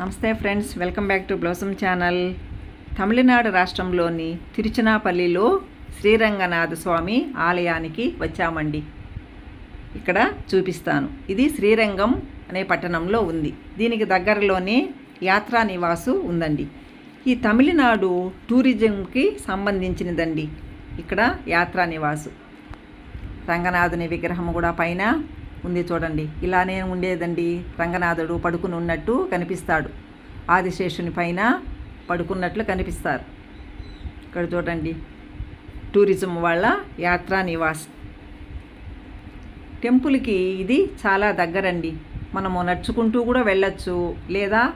నమస్తే friends welcome back to blossom channel. Tamil Nadu రాష్ట్రంలోని తిరుచినాపల్లిలో శ్రీరంగనాథ స్వామి ఆలయానికి వచ్చామండి. ఇక్కడ చూపిస్తాను. ఇది శ్రీరంగం అనే పట్టణంలో ఉంది. దీనికి దగ్గరలోనే యాత్రా నివాసు ఉందండి. ఈ తమిళనాడు టూరిజంకి సంబంధించినదండి. ఇక్కడ యాత్రా నివాసు. రంగనాథుని విగ్రహం కూడా పైన ఉంది చూడండి. ఇలానే ఉండేదండి. రంగనాథుడు పడుకుని ఉన్నట్టు కనిపిస్తాడు. ఆదిశేషుని పైన పడుకున్నట్లు కనిపిస్తారు. ఇక్కడ చూడండి. టూరిజం వాళ్ళ యాత్రా నివాస్. టెంపుల్కి ఇది చాలా దగ్గరండి. మనము నడుచుకుంటూ కూడా వెళ్ళొచ్చు. లేదా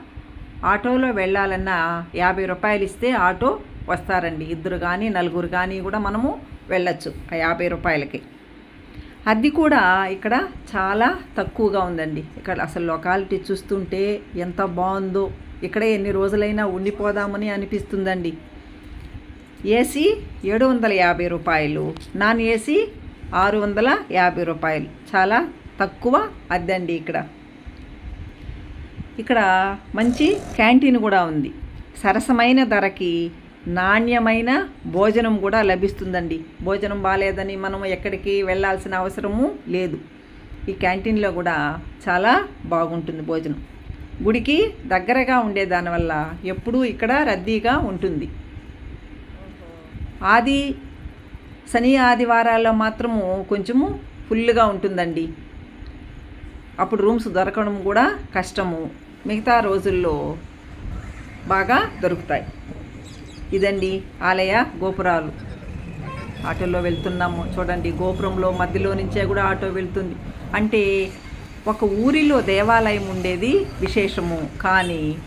ఆటోలో వెళ్ళాలన్నా యాభై రూపాయలు ఇస్తే ఆటో వస్తారండి. ఇద్దరు కానీ నలుగురు కానీ కూడా మనము వెళ్ళొచ్చు ఆ యాభై రూపాయలకి. అది కూడా ఇక్కడ చాలా తక్కువగా ఉందండి. ఇక్కడ అసలు లొకాలిటీ చూస్తుంటే ఎంత బాగుందో ఇక్కడే ఎన్ని రోజులైనా ఉండిపోదామని అనిపిస్తుందండి. ఏసీ ఏడు వందల యాభై రూపాయలు నాన్ ఏసీ ఆరు వందల యాభై రూపాయలు. చాలా తక్కువ అద్దండి ఇక్కడ. ఇక్కడ మంచి క్యాంటీన్ కూడా ఉంది. సరసమైన ధరకి నాణ్యమైన భోజనం కూడా లభిస్తుందండి. భోజనం బాగాలేదని మనం ఎక్కడికి వెళ్ళాల్సిన అవసరము లేదు. ఈ క్యాంటీన్లో కూడా చాలా బాగుంటుంది భోజనం. గుడికి దగ్గరగా ఉండే దానివల్ల ఎప్పుడూ ఇక్కడ రద్దీగా ఉంటుంది. ఆది శని ఆదివారాల్లో మాత్రము కొంచెము ఫుల్గా ఉంటుందండి. అప్పుడు రూమ్స్ దొరకడం కూడా కష్టము. మిగతా రోజుల్లో బాగా దొరుకుతాయి. ఇదండి ఆలయ గోపురాలు. ఆటోలో వెళ్తున్నాము. చూడండి గోపురంలో మధ్యలో నుంచే కూడా ఆటో వెళ్తుంది. అంటే ఒక ఊరిలో దేవాలయం ఉండేది విశేషము. కానీ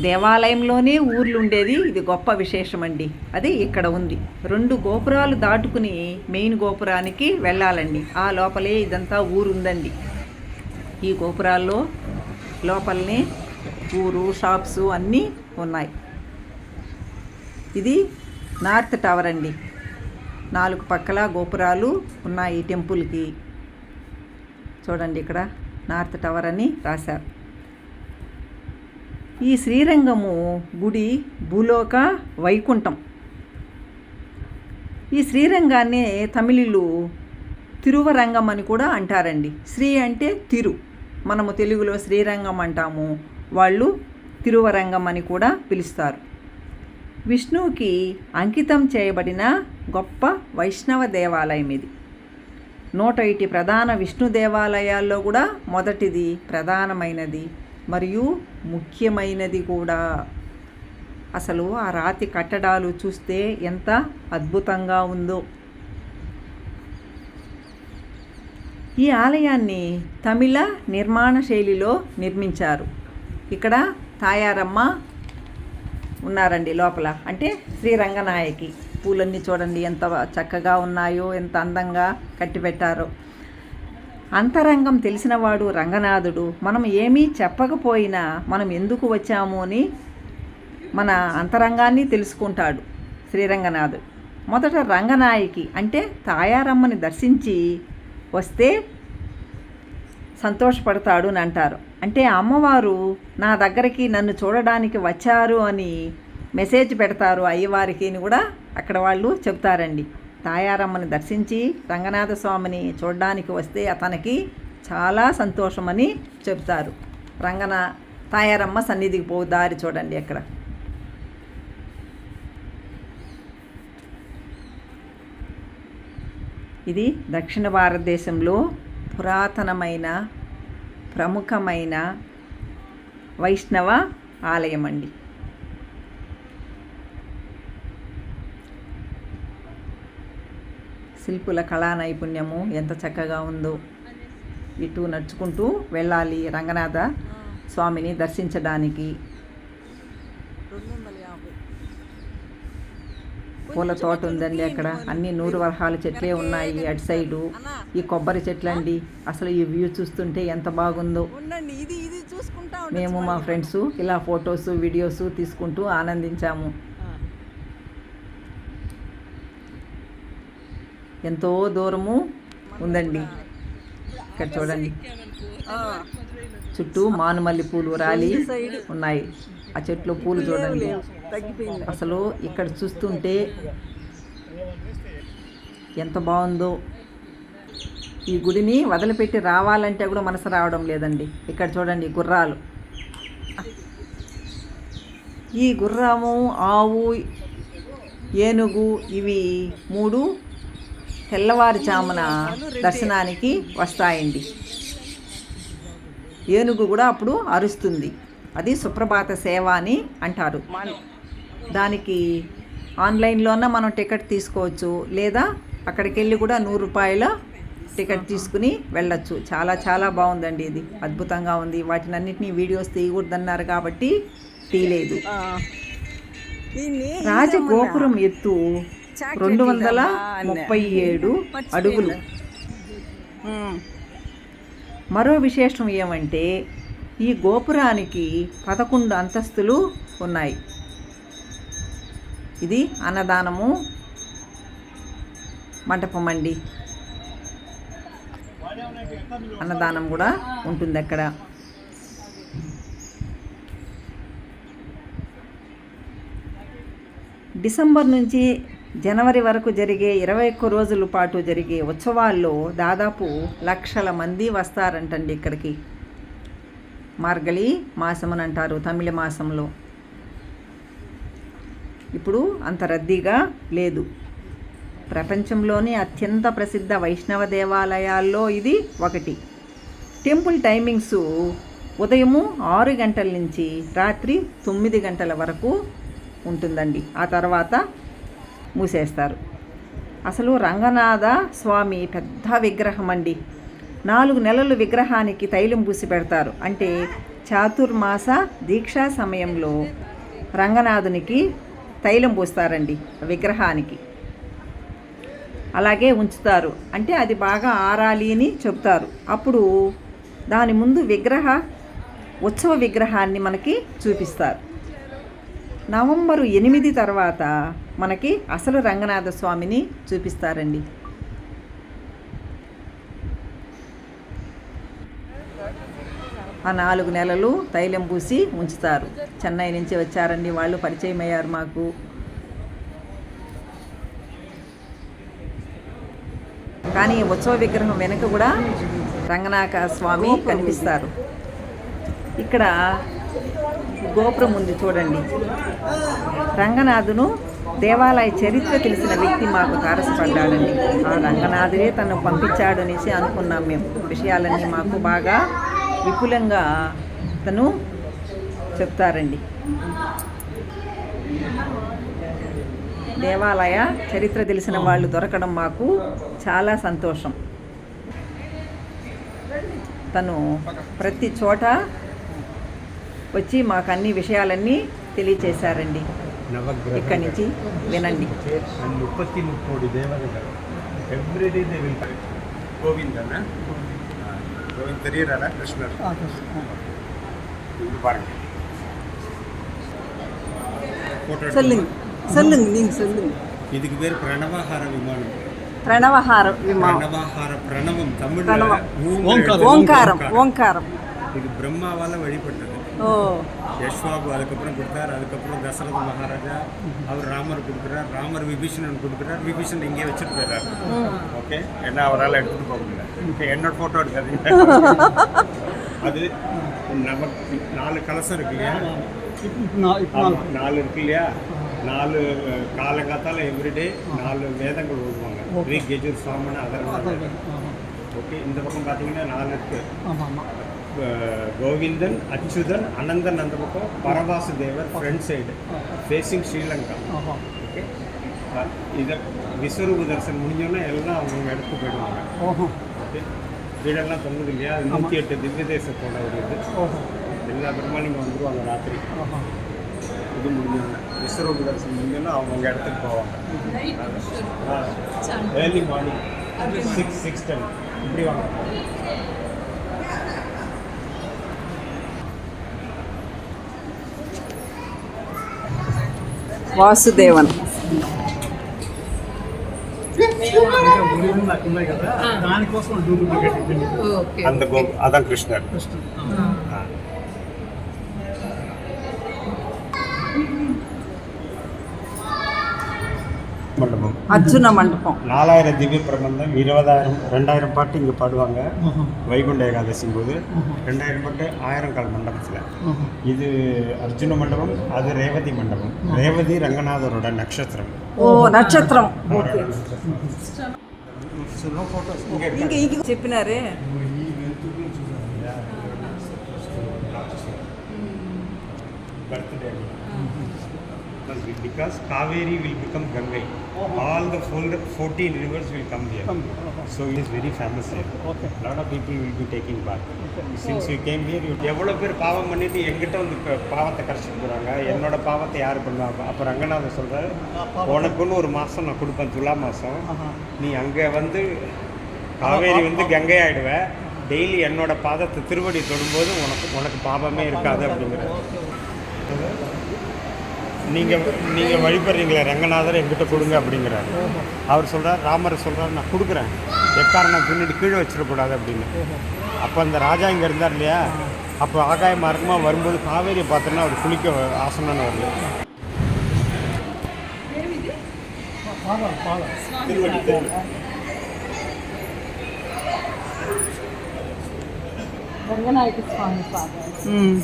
దేవాలయంలోనే ఊర్లు ఉండేది ఇది గొప్ప విశేషం అండి అది ఇక్కడ ఉంది. రెండు గోపురాలు దాటుకుని మెయిన్ గోపురానికి వెళ్ళాలండి. ఆ లోపలే ఇదంతా ఊరు ఉందండి ఈ గోపురాల్లో లోపలనే ఊరు షాప్స్ అన్నీ ఉన్నాయి. ఇది నార్త్ టవర్ అండి. నాలుగు పక్కల గోపురాలు ఉన్నాయి ఈ టెంపుల్కి. చూడండి ఇక్కడ నార్త్ టవర్ అని రాశారు. ఈ శ్రీరంగము గుడి భూలోక వైకుంఠం. ఈ శ్రీరంగాన్ని తమిళులు తిరువరంగం అని కూడా అంటారండి. శ్రీ అంటే తిరు. మనము తెలుగులో శ్రీరంగం అంటాము. వాళ్ళు తిరువరంగం అని కూడా పిలుస్తారు. విష్ణువుకి అంకితం చేయబడిన గొప్ప వైష్ణవ దేవాలయం ఇది. నూట ఇటి ప్రధాన విష్ణు దేవాలయాల్లో కూడా మొదటిది ప్రధానమైనది మరియు ముఖ్యమైనది కూడా. అసలు ఆ రాతి కట్టడాలు చూస్తే ఎంత అద్భుతంగా ఉందో. ఈ ఆలయాన్ని తమిళ నిర్మాణ శైలిలో నిర్మించారు. ఇక్కడ తాయారమ్మ ఉన్నారండి లోపల. అంటే శ్రీరంగనాయకి పూలన్నీ చూడండి ఎంత చక్కగా ఉన్నాయో ఎంత అందంగా కట్టిపెట్టారో అంతరంగం తెలిసినవాడు రంగనాథుడు మనం ఏమీ చెప్పకపోయినా మనం ఎందుకు వచ్చాము అని మన అంతరంగాన్ని తెలుసుకుంటాడు శ్రీరంగనాథుడు. మొదట రంగనాయకి అంటే తాయారమ్మని దర్శించి వస్తే సంతోషపడతాడు అని అంటారు. అంటే అమ్మవారు నా దగ్గరికి నన్ను చూడడానికి వచ్చారు అని మెసేజ్ పెడతారు అయ్యవారికి అని కూడా అక్కడ వాళ్ళు చెప్తారండి తాయారమ్మని దర్శించి రంగనాథ స్వామిని చూడడానికి వస్తే అతనికి చాలా సంతోషమని చెప్తారు రంగన తాయారమ్మ సన్నిధికి పో దారి చూడండి అక్కడ. ఇది దక్షిణ భారతదేశంలో పురాతనమైన ప్రముఖమైన వైష్ణవ ఆలయం అండి శిల్పుల కళా నైపుణ్యము ఎంత చక్కగా ఉందో ఇటు నడుచుకుంటూ వెళ్ళాలి రంగనాథ స్వామిని దర్శించడానికి. పూల తోట ఉందండి అక్కడ. అన్ని నూరు వరహాల చెట్లే ఉన్నాయి అటు సైడు. ఈ కొబ్బరి చెట్లు అండి అసలు ఈ వ్యూ చూస్తుంటే ఎంత బాగుందో. మేము మా ఫ్రెండ్స్ ఇలా ఫొటోస్ వీడియోస్ తీసుకుంటూ ఆనందించాము. ఎంతో దూరము ఉందండి. ఇక్కడ చూడండి. చుట్టూ మానుమల్లి పూలు రాలి ఉన్నాయి. ఆ చెట్లు పూలు చూడండి. అసలు ఇక్కడ చూస్తుంటే ఎంత బాగుందో. ఈ గుడిని వదిలిపెట్టి రావాలంటే కూడా మనసు రావడం లేదండి. ఇక్కడ చూడండి గుర్రాలు. ఈ గుర్రము ఆవు ఏనుగు ఇవి మూడు తెల్లవారుజామున దర్శనానికి వస్తాయండి. ఏనుగు కూడా అప్పుడు అరుస్తుంది. అది సుప్రభాత సేవ అని అంటారు. దానికి ఆన్లైన్లోన మనం టికెట్ తీసుకోవచ్చు లేదా అక్కడికి వెళ్ళి కూడా నూరు రూపాయల టికెట్ తీసుకుని వెళ్ళొచ్చు. చాలా చాలా బాగుందండి ఇది. అద్భుతంగా ఉంది. వాటిని అన్నింటినీ వీడియోస్ తీయకూడదన్నారు కాబట్టి తీయలేదు. రాజగోపురం ఎత్తు రెండు వందల ముప్పై ఏడు అడుగులు. మరో విశేషం ఏమంటే ఈ గోపురానికి పదకొండు అంతస్తులు ఉన్నాయి. ఇది అన్నదానము మంటపం అండి. అన్నదానం కూడా ఉంటుంది అక్కడ. డిసెంబర్ నుంచి జనవరి వరకు జరిగే ఇరవై ఒక్క రోజుల పాటు జరిగే ఉత్సవాల్లో దాదాపు లక్షల మంది వస్తారంటండి ఇక్కడికి. మార్గళి మాసం అని అంటారు తమిళ మాసంలో. ఇప్పుడు అంత రద్దీగా లేదు. ప్రపంచంలోని అత్యంత ప్రసిద్ధ వైష్ణవ దేవాలయాల్లో ఇది ఒకటి. టెంపుల్ టైమింగ్స్ ఉదయము ఆరు గంటల నుంచి రాత్రి తొమ్మిది గంటల వరకు ఉంటుందండి. ఆ తర్వాత మూసేస్తారు. అసలు రంగనాథ స్వామి పెద్ద విగ్రహం అండి. నాలుగు నెలలు విగ్రహానికి తైలం పూసి పెడతారు. అంటే చాతుర్మాస దీక్షా సమయంలో రంగనాథునికి తైలం పూస్తారండి విగ్రహానికి. అలాగే ఉంచుతారు. అంటే అది బాగా ఆరాలి అని చెప్తారు. అప్పుడు దాని ముందు విగ్రహ ఉత్సవ విగ్రహాన్ని మనకి చూపిస్తారు. నవంబరు ఎనిమిది తర్వాత మనకి అసలు రంగనాథ స్వామిని చూపిస్తారండి. ఆ నాలుగు నెలలు తైలం పూసి ఉంచుతారు. చెన్నై నుంచి వచ్చారండి వాళ్ళు పరిచయం అయ్యారు మాకు. కానీ ఈ ఉత్సవ విగ్రహం వెనుక కూడా రంగనాథ స్వామి కనిపిస్తారు. ఇక్కడ గోపురం ఉంది చూడండి. రంగనాథును దేవాలయ చరిత్ర తెలిసిన వ్యక్తి మాకు తారసపడ్డాడండి. ఆ రంగనాథుడే తను పంపించాడు అనేసి అనుకున్నాం మేము. విషయాలన్నీ మాకు బాగా విపులంగా తను చెప్తారండి. దేవాలయ చరిత్ర తెలిసిన వాళ్ళు దొరకడం మాకు చాలా సంతోషం. తను ప్రతి చోట వచ్చి మాకు అన్ని విషయాలన్నీ తెలియచేశారండి. ఇక్కడి నుంచి వినండి. ఎవ్రీడే గోవిందనా? உங்களுக்கு கிருஷ்ணர். பாருங்க. சொல்லுங்க. சொல்லுங்க நீங்க சொல்லுங்க. இதுக்கு பேர் பிரணவஹார விமானம். பிரணவஹார விமானம். பிரணவஹார பிரணவம் தமிழ் ஓங்காரம். ஓங்காரம். இது பிரம்மாவால வழிபட்டது. ஓ. யஷ்வாபு அதுக்கப்புறம் கொடுத்தார் அதுக்கப்புறம் தசரத மகாராஜா அவர் ராமர் கொடுக்குறார் ராமர் விபீஷணன் கொடுக்குறார் விபீஷன் இங்கே வச்சுட்டு போயிடுறாரு. ஓகே? என்ன அவரால் எடுத்துட்டு போக முடியல. என்னோட ஃபோட்டோ எடுக்காதீங்க. அது நமக்கு நாலு கலசம் இருக்கு இல்லையா? நாலு இருக்கு இல்லையா? நாலு காலங்காத்தால எவ்ரிடே நாலு வேதங்கள் ஓதுவாங்க. ரீ கெஜூர் சாமன் அதர் ஓகே இந்த பக்கம் பார்த்தீங்கன்னா நாலு இருக்கு. அஹ், கோவிந்தன் அச்சுதன் அனந்தன் அந்த பக்கம் பரவாசு தேவர் front side facing Sri Lanka okay இதை விஸ்வரூப தரிசனம் முடிஞ்சோன்னா எல்லாம் அவங்க இடத்துக்கு போயிடுவாங்க. ஓகே. வீடெல்லாம் தொங்குது இல்லையா? அது நூற்றி எட்டு திவ்ய தேசத்தோட ஒரு இது. எல்லா பெருமாள் வந்துருவாங்க ராத்திரி. இது முடிஞ்சோன்னா விஸ்வரூப தரிசனம் முடிஞ்சோன்னா அவங்க இடத்துக்கு போவாங்க. Early morning six six ten இப்படி வாங்க. వాసుదేవన్. అంత అదం కృష్ణ. కృష్ణ அர்ஜுன மண்டபம் நாலாயிரம் திவ்ய பிரபந்தம் இருபதாயிரம் ரெண்டாயிரம் பாட்டு இங்கே பாடுவாங்க வைகுண்ட ஏகாதசி போது ரெண்டாயிரம் பாட்டு ஆயிரம் கால் மண்டபத்தில் இது அர்ஜுன மண்டபம் அது ரேவதி மண்டபம் ரேவதி ரங்கநாதரோட நட்சத்திரம் ఓ నక్షత్రం அவரோட நட்சத்திரம். No photos. because will because Kaveri will Gangai all the All the full, 14 rivers will come here. Very famous So it is very famous here. Okay. Lot of you will be taking எவ்வளோ பேர் பாவம் பண்ணிட்டு எங்கிட்ட வந்து பாவத்தை கரைச்சிட்டு போகிறாங்க என்னோட பாவத்தை யார் பண்ணுவாங்க அப்புறம் ரங்கநாதன் சொல்கிறாரு உனக்குன்னு ஒரு மாதம் நான் கொடுப்பேன் துலா மாதம் நீ அங்கே வந்து காவேரி வந்து கங்கை ஆயிடுவேன் டெய்லி என்னோட பாதத்தை திருவடி தொடும்போது உனக்கு உனக்கு பாவமே இருக்காது அப்படிங்கிறது நீங்கள் நீங்கள் வழிபடுறீங்களே ரங்கநாதர் எங்கிட்ட கொடுங்க அப்படிங்கிறாரு. அவர் சொல்கிறார் ராமர் சொல்கிறார் நான் கொடுக்குறேன். எக்காரணம் பின்னாடி கீழே வச்சிடக்கூடாது அப்படின்னு. அப்போ அந்த ராஜா இங்கே இருந்தார் இல்லையா? அப்போ ஆகாய மார்க்கமாக வரும்போது காவேரியை பார்த்தோன்னா அவர் குளிக்க ஆசனம்னு வருது. பாலம் சுவாமி பாதம்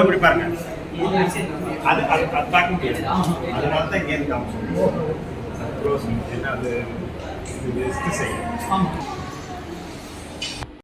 இப்படி பாருங்க. அது அது அது பார்க்க முடியாது. அதனால தான் இங்கே இருக்கு என்ன அது செய்யும்.